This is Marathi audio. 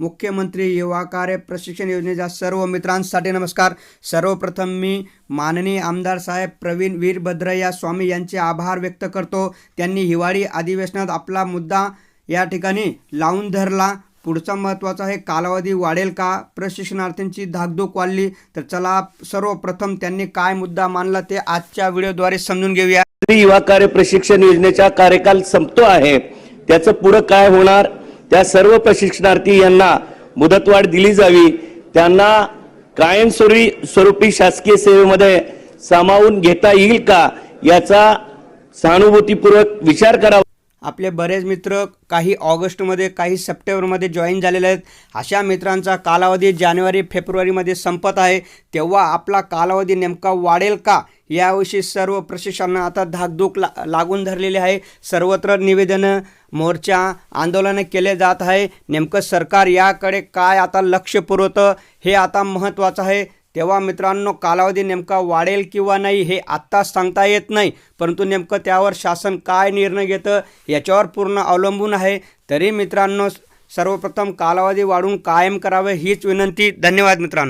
मुख्यमंत्री युवा कार्य प्रशिक्षण योजनेच्या सर्व मित्रांसाठी नमस्कार. सर्वप्रथम मी माननीय आमदार साहेब प्रवीण वीरभद्रया स्वामी यांचे आभार व्यक्त करतो. त्यांनी हिवाळी अधिवेशनात आपला मुद्दा या ठिकाणी लावून धरला. पुढचा महत्त्वाचा आहे कालावधी वाढेल का? प्रशिक्षणार्थींची धाकधूक वाढली. तर चला सर्वप्रथम त्यांनी काय मुद्दा मानला ते आजच्या व्हिडिओद्वारे समजून घेऊया. युवा कार्य प्रशिक्षण योजनेचा कार्यकाल संपतो आहे. त्याचं पुढं काय होणार? त्या सर्व प्रशिक्षणार्थी यांना मुदतवाढ दिली जावी. त्यांना कायमस्वरूपी स्वरूपी शासकीय सेवेमध्ये सामावून घेता येईल का याचा सहानुभूतीपूर्वक विचार करावा. आपले बरेच मित्र काही ऑगस्टमध्ये काही सप्टेंबरमध्ये जॉईन झालेले आहेत. अशा मित्रांचा कालावधी जानेवारी फेब्रुवारीमध्ये संपत आहे. तेव्हा आपला कालावधी नेमका वाढेल का याविषयी सर्व प्रशिक्षणांना आता धाकधूक ला लागून धरलेली आहे. सर्वत्र निवेदनं मोर्चा आंदोलनं केले जात आहे. नेमकं सरकार याकडे काय आता लक्ष पुरवतं हे आता महत्त्वाचं आहे. तेव्हा मित्रांनो कालावधी नेमका वाढेल किंवा नाही हे आत्ताच सांगता येत नाही. परंतु नेमकं त्यावर शासन काय निर्णय घेतं याच्यावर पूर्ण अवलंबून आहे. तरी मित्रांनो सर्वप्रथम कालावधी वाढून कायम करावे हीच विनंती. धन्यवाद मित्रांनो.